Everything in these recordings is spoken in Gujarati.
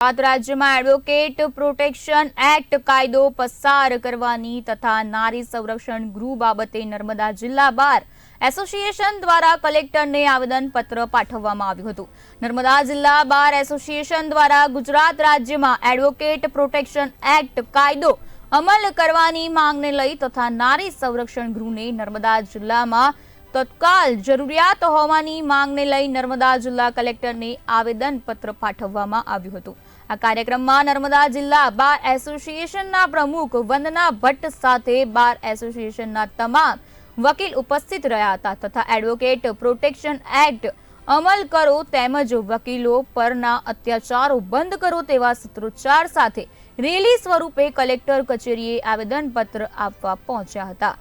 ગુજરાત રાજ્યમાં એડવોકેટ પ્રોટેક્શન એક્ટ કાયદો પસાર કરવાની તથા નારી સંરક્ષણ ગૃહ બાબતે નર્મદા જિલ્લા બાર એસોસિએશન દ્વારા કલેક્ટરને આવેદનપત્ર પાઠવવામાં આવ્યું હતું. નર્મદા જિલ્લા બાર એસોસિએશન દ્વારા ગુજરાત રાજ્યમાં એડવોકેટ પ્રોટેક્શન એક્ટ કાયદો અમલ કરવાની માંગને લઈ તથા નારી સંરક્ષણ ગૃહને નર્મદા જિલ્લામાં તત્કાલ જરૂરિયાત હોવાની માંગને લઈ નર્મદા જિલ્લા કલેક્ટરને આવેદનપત્ર પાઠવવામાં આવ્યું હતું. આ કાર્યક્રમમાં નર્મદા જિલ્લા બાર એસોસિએશનના પ્રમુખ વંદના ભટ્ટ સાથે બાર એસોસિએશનના તમામ વકીલ ઉપસ્થિત રહ્યા હતા તથા એડવોકેટ પ્રોટેક્શન એક્ટ અમલ કરો તેમજ વકીલો પરના અત્યાચારો બંધ કરો તેવા સૂત્રોચ્ચાર સાથે રેલી સ્વરૂપે કલેક્ટર કચેરીએ આવેદનપત્ર આપવા પહોંચ્યા હતા.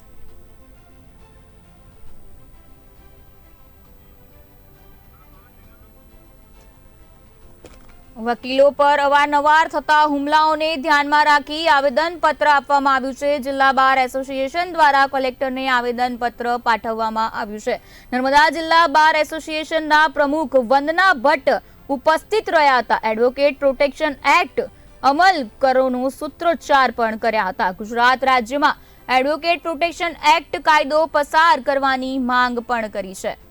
વકીલો પર અવારનવાર થતા હુમલાઓને ધ્યાનમાં રાખી આવેદનપત્ર આપવામાં આવ્યું છે. જિલ્લા બાર એસોસિએશન દ્વારા કલેક્ટરને આવેદનપત્ર પાઠવવામાં આવ્યું છે. નર્મદા જિલ્લા બાર એસોસિએશનના પ્રમુખ વંદના ભટ્ટ ઉપસ્થિત રહ્યા હતા. એડવોકેટ પ્રોટેક્શન એક્ટ અમલ કરોનો સૂત્રોચ્ચાર પણ કર્યા હતા. ગુજરાત રાજ્યમાં એડવોકેટ પ્રોટેક્શન એક્ટ કાયદો પસાર કરવાની માંગ પણ કરી છે.